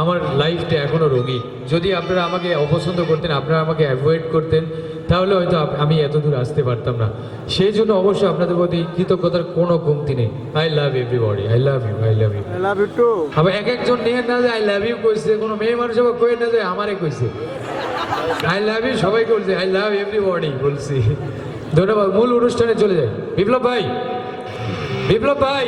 আমার লাইফটা এখনও রোগী। যদি আপনারা আমাকে অপছন্দ করতেন আপনারা আমাকে অ্যাভয়েড করতেন তাহলে হয়তো আমি এত দূর আসতে পারতাম না। সেই জন্য অবশ্যই আপনাদের প্রতি কৃতজ্ঞতার কোনো কমতি নেই। I love everybody I love you I love you I love you too আবার এক একজন নিয়ে না যায় আই লাভ ইউ কইছে কোনো মেয়ে মানুষ আবার কয়ে না যায় আমারে কইছে। আই লাভ ইউ সবাই বলছে আই লাভ এভরিবডি বলছি। ধন্যবাদ মূল অনুষ্ঠানে চলে যাই। বিপ্লব ভাই বিপ্লব ভাই।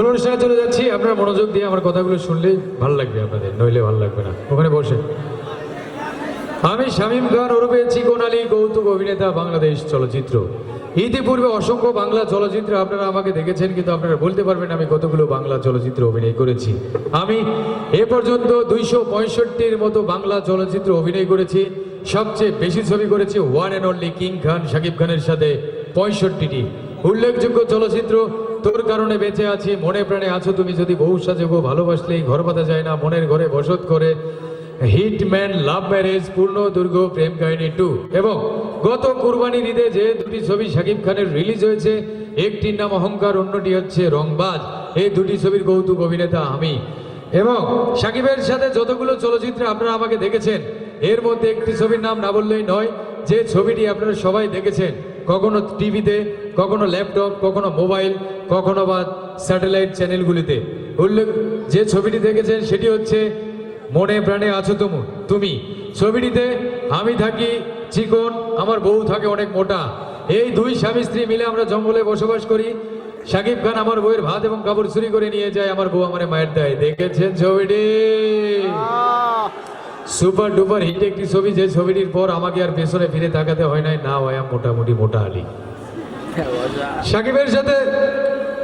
মূল অনুষ্ঠানে চলে যাচ্ছি আপনারা মনোযোগ দিয়ে আমার কথাগুলো শুনলেই ভালো লাগবে আপনাদের, নইলে ভালো লাগবে না। ওখানে বসে। আমি শামীম খান ওরফে চিকন আলী, কৌতুক অভিনেতা, বাংলাদেশ চলচ্চিত্র। ইতিপূর্বে অসংখ্য বাংলা চলচ্চিত্রে আপনারা আমাকে দেখেছেন, কিন্তু আপনারা বলতে পারবেন আমি কতগুলো বাংলা চলচ্চিত্রে অভিনয় করেছি। আমি এ পর্যন্ত দুইশো পঁয়ষট্টির মতো বাংলা চলচ্চিত্র অভিনয় করেছি। সবচেয়ে বেশি ছবি করেছি one and only king Khan Shakib খানের সাথে পঁয়ষট্টিটি। উল্লেখযোগ্য চলচ্চিত্র তোর কারণে বেঁচে আছি, মনে প্রাণে আছো তুমি। যদি সাজে গো ভালোবাসলেই ঘর পাতা যায় না, মনের ঘরে বসত করে। হিটম্যান লাভ ম্যারেজ, পূর্ণ দুর্গ, প্রেম কাহিনী টু। এবং গত কুরবানির ঈদে যে দুটি ছবি শাকিব খানের রিলিজ হয়েছে, একটির নাম অহংকার, অন্যটি হচ্ছে রংবাজ। এই দুটি ছবির কৌতুক অভিনেতা আমি। এবং সাকিবের সাথে যতগুলো চলচ্চিত্রে আপনারা আমাকে দেখেছেন, এর মধ্যে একটি ছবির নাম না বললেই নয়, যে ছবিটি আপনারা সবাই দেখেছেন, কখনো টিভিতে, কখনো ল্যাপটপ, কখনো মোবাইল কখনো বা স্যাটেলাইট চ্যানেলগুলিতে। উল্লেখ যে ছবিটি দেখেছেন সেটি হচ্ছে মনে প্রাণে আছো তুমি তুমি। ছবিটিতে আমি থাকি চিকন আমার বউ থাকে অনেক মোটা। এই দুই স্বামী স্ত্রী মিলে আমরা জঙ্গলে বসবাস করি। সাকিব খান আমার বউয়ের ভাত এবং কাপড় চুরি করে নিয়ে যায় আমার বউ আমার মায়ের দেয়। দেখেছেন ছবিটি? সুপার ডুপার হিট একটি ছবি যে ছবিটির পর আমাকে আর পেছনে ফিরে তাকাতে হয় নাই। না হয় মোটামুটি মোটা আলী। সাকিবের সাথে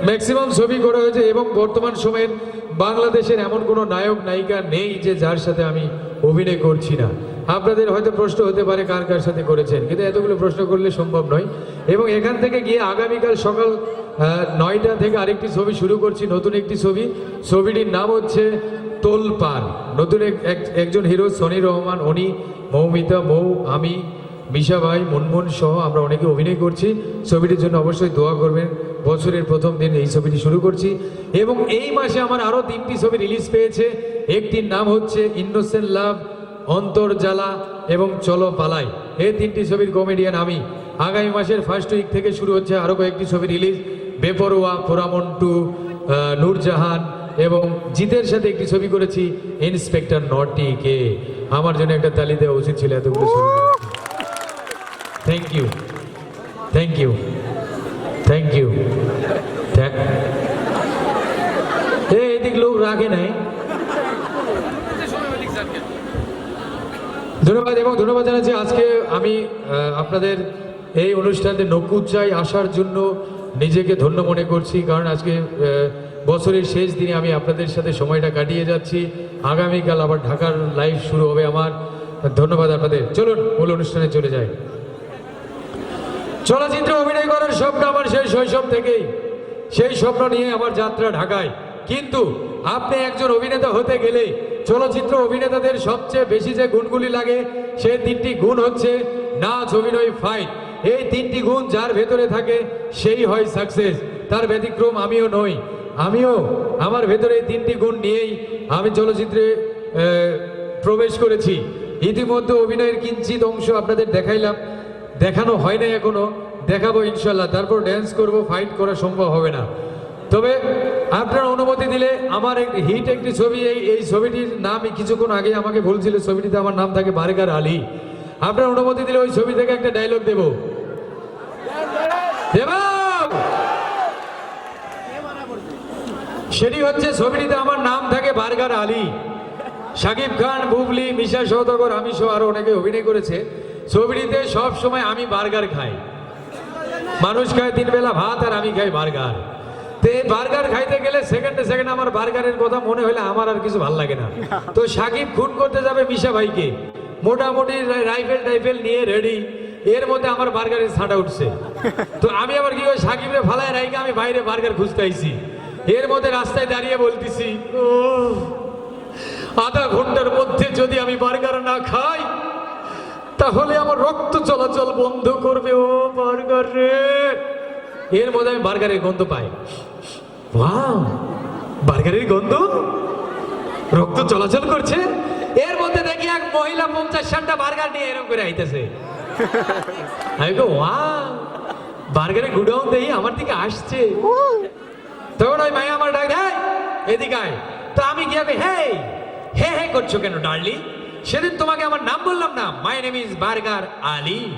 ম্যাক্সিমাম ছবি করা হয়েছে এবং বর্তমান সময়ে বাংলাদেশের এমন কোনো নায়ক, নায়িকা নেই যে যার সাথে আমি অভিনয় করছি না। আপনাদের হয়তো প্রশ্ন হতে পারে কার কার সাথে করেছেন, কিন্তু এতগুলো প্রশ্ন করলে সম্ভব নয়। এবং এখান থেকে গিয়ে আগামীকাল সকাল নয়টা থেকে আরেকটি ছবি শুরু করছি, নতুন একটি ছবি। ছবিটির নাম হচ্ছে তোলপার। নতুন এক- এক- একজন হিরো সনি রহমান উনি মৌমিতা, মৌ, আমি, মিশা ভাই, মুনমুন সহ আমরা অনেকে অভিনয় করছি। ছবিটির জন্য অবশ্যই দোয়া করবেন। বছরের প্রথম দিন এই ছবিটি শুরু করছি এবং এই মাসে আমার আরও তিনটি ছবি রিলিজ পেয়েছে। একটির নাম হচ্ছে ইন্নোসেন্ট লাভ অন্তর্জালা এবং চলো পালাই। এই তিনটি ছবির কমেডিয়ান আমি। আগামী মাসের ফার্স্ট উইক থেকে শুরু হচ্ছে আরও কয়েকটি ছবি রিলিজ। বেপরোয়া ফোরামন টু নূরজাহান এবং জিতের সাথে একটি ছবি করেছি ইন্সপেক্টর নটি কে আমার জন্য একটা তালি দেওয়া উচিত ছিল এতগুলো ছবি। Thank you thank you thank you এদিক লোক রাখে নাই। ধন্যবাদ, এবং ধন্যবাদ জানাচ্ছি আজকে আমি আপনাদের এই অনুষ্ঠানে নকুচায় আসার জন্য নিজেকে ধন্য মনে করছি, কারণ আজকে বছরের শেষ দিনে আমি আপনাদের সাথে সময়টা কাটিয়ে যাচ্ছি। আগামীকাল আবার ঢাকার লাইভ শুরু হবে আমার। ধন্যবাদ আপনাদের। চলুন, মূল অনুষ্ঠানে চলে যাই। চলচ্চিত্রে অভিনয় করার স্বপ্ন আমার সেই শৈশব থেকেই। সেই স্বপ্ন নিয়ে আমার যাত্রা ঢাকায়। কিন্তু আপনি একজন অভিনেতা হতে গেলে চলচ্চিত্র অভিনেতাদের সবচেয়ে বেশি যে গুণগুলি লাগে, সেই তিনটি গুণ হচ্ছে নাচ, অভিনয়, ফাইট। এই তিনটি গুণ যার ভেতরে থাকে, সেই হয় সাকসেস তার ব্যতিক্রম আমিও নই। আমিও আমার ভেতরে তিনটি গুণ নিয়েই আমি চলচ্চিত্রে প্রবেশ করেছি। ইতিমধ্যে অভিনয়ের কিঞ্চিত অংশ আপনাদের দেখাইলাম। দেখানো হয় না এখনও, দেখাবো ইনশাল্লাহ তারপর ড্যান্স করব ফাইট করা সম্ভব হবে না। তবে আপনার অনুমতি দিলে আমার একটি হিট একটি ছবি, এই এই ছবিটির নাম কিছুক্ষণ আগে আমাকে বলছিল ছবিটিতে আমার নাম থাকে বার্গার আলী। আপনার অনুমতি দিলে ওই ছবি থেকে একটা ডায়লগ দেব। সেটি হচ্ছে ছবিটিতে আমার নাম থাকে বার্গার আলী। শাকিব খান, বুবলি, মিশা সৌদাগর আমি সহ আরও অনেকে অভিনয় করেছে। ছবিটিতে সব সময় আমি বার্গার খাই। মানুষ খায় তিন বেলা ভাত আর আমি খাই বার্গার। তো এই বার্গার খাইতে গেলে সেকেন্ডে সেকেন্ড আমার বার্গারের কথা মনে হলে আমার আর কিছু ভালো লাগে না। তো সাকিব খুন করতে যাবে মিশা ভাইকে। মোটামুটি রাইফেল টাইফেল নিয়ে রেডি এর মধ্যে আমার বার্গারের ছাঁটা উঠছে। তো আমি আবার কি ওই সাকিবের ফালায় রাইকে আমি বাইরে বার্গার খুঁজতে আইছি। এর মধ্যে রাস্তায় দাঁড়িয়ে বলতেছি আধা ঘণ্টার মধ্যে যদি আমি বার্গার না খাই তাহলে আমার রক্ত চলাচল বন্ধ করবে, ও বার্গার রে। এর মধ্যে আমি বার্গারের গন্ধ পাই। ওয়াও বার্গারের গন্ধ? রক্ত চলাচল করছে? এর মধ্যে দেখি এক মহিলা পঞ্চাশ ষাটটা বার্গার নিয়ে এরকম করে আইতেছে। আমি গো ওয়া বার্গারের গুডাউন দেই আমার দিকে আসছে। তখন ওই মাই আমার ডাক দেয় এদিকে আয়। তো আমি গিয়ে হে হে হে, করছ কেন, ডার্লি? সেদিন তোমাকে আমার নাম বললাম না। My name is burger Ali?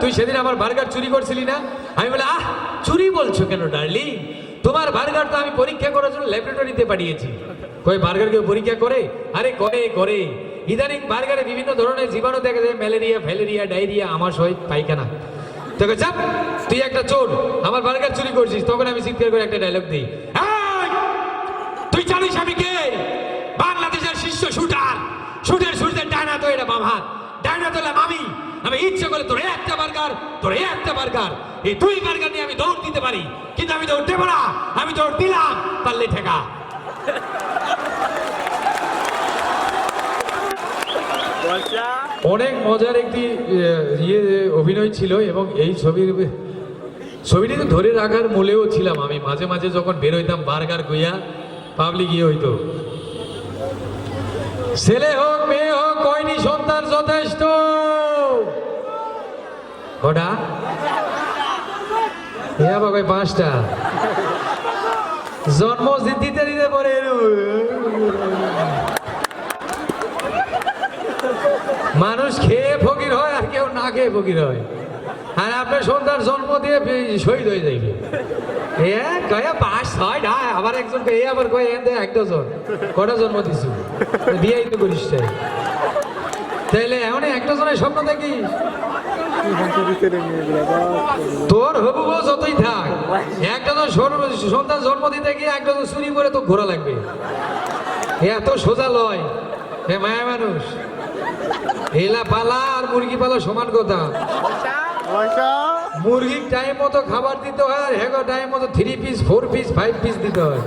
তুই সেদিন আমার বার্গার চুরি করছিলি না? আমি বলে আহ চুরি বলছো কেন ডার্লি তোমার বার্গার তো আমি পরীক্ষা করার জন্য ল্যাবরেটরিতে পাঠিয়েছি। কই বার্গার কেউ পরীক্ষা করে? আরে করে করে। ইদানিং বার্গারে বিভিন্ন ধরনের জীবাণু দেখা যায় ম্যালেরিয়া ফ্যালেরিয়া ডায়রিয়া আমার সহিত পায়খানা। তোকে চাপ তুই একটা চোর আমার বার্গার চুরি করছিস তখন আমি চিৎকার করে একটা ডায়লগ দিই। "এই, তুই জানিস আমি কে? ডায়না বাম হাত ডায়না তো এলাম আমি ইচ্ছে করে তোর একটা বার্গার, তোর একটা বার্গার, এই দুই বার্গার নিয়ে আমি দৌড় দিতে পারি। কিন্তু আমি দৌড় দেবো না, আমি দৌড় দিলাম পারলে ঠেকা। অনেক মজার একটি ইয়ে অভিনয় ছিল এবং এই ছবির ছবিটিতে ধরে রাখার মূলেও ছিলাম আমি। মাঝে মাঝে যখন বের হইতাম বার্গার গইয়া পাবলিক ইয়ে হইতো। ছেলে হোক, মেয়ে হোক কয়নি সন্তান যথেষ্ট। কটা? ইয়া বাবা পাঁচটা। জন্ম দিতে দিতে পরে মানুষ খেয়ে ফকির হয় আর কেউ না খেয়ে ফকির হয়। আর আপনার সন্তান জন্ম দিয়ে শহীদ হয়ে যাইবে। এ ছয় আবার একজন আবার এক ডজন। জন্ম এমন দেখি। তোর হবু যতই থাক একটা জন সন্তান জন্ম দিতে গিয়ে একটা জন চুরি করে তো ঘোরা লাগবে। এত সোজা লয়। হে মায়া মানুষ। এলা পালা আর মুরগি পালা সমান কথা। মুরগি টাইম মতো খাবার দিতে হয় আর হেগো টাইম মতো three piece four piece five piece দিতে হয়।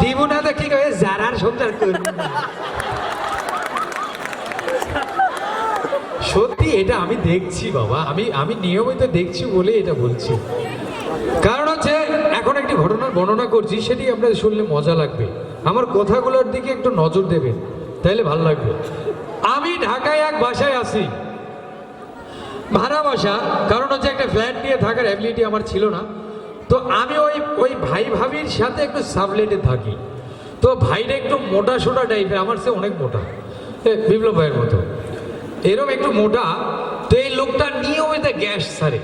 দিব না তো কি কয়ে যারার সংসার করবি না। সত্যি এটা আমি দেখছি বাবা, আমি আমি নিয়মিত দেখছি বলে এটা বলছি। কারণ হচ্ছে, এখন একটি ঘটনার বর্ণনা করছি, সেটি আপনাদের শুনলে মজা লাগবে। আমার কথাগুলোর দিকে একটু নজর দেবেন, তাইলে ভালো লাগবে। আমি ঢাকায় এক বাসায় আছি। ভাড়া বাসা ফ্ল্যাট নিয়ে থাকার অ্যাবিলিটি আমার ছিল না। তো আমি ওই ওই ভাই ভাবির সাথে একটু সাবলেটে থাকি। তো ভাইটা একটু মোটা সোটা টাইপের আমার সে অনেক মোটা। বিপ্লব ভাইয়ের মতো। এরম একটু মোটা, তো এই লোকটা নিয়মিত গ্যাস দাও।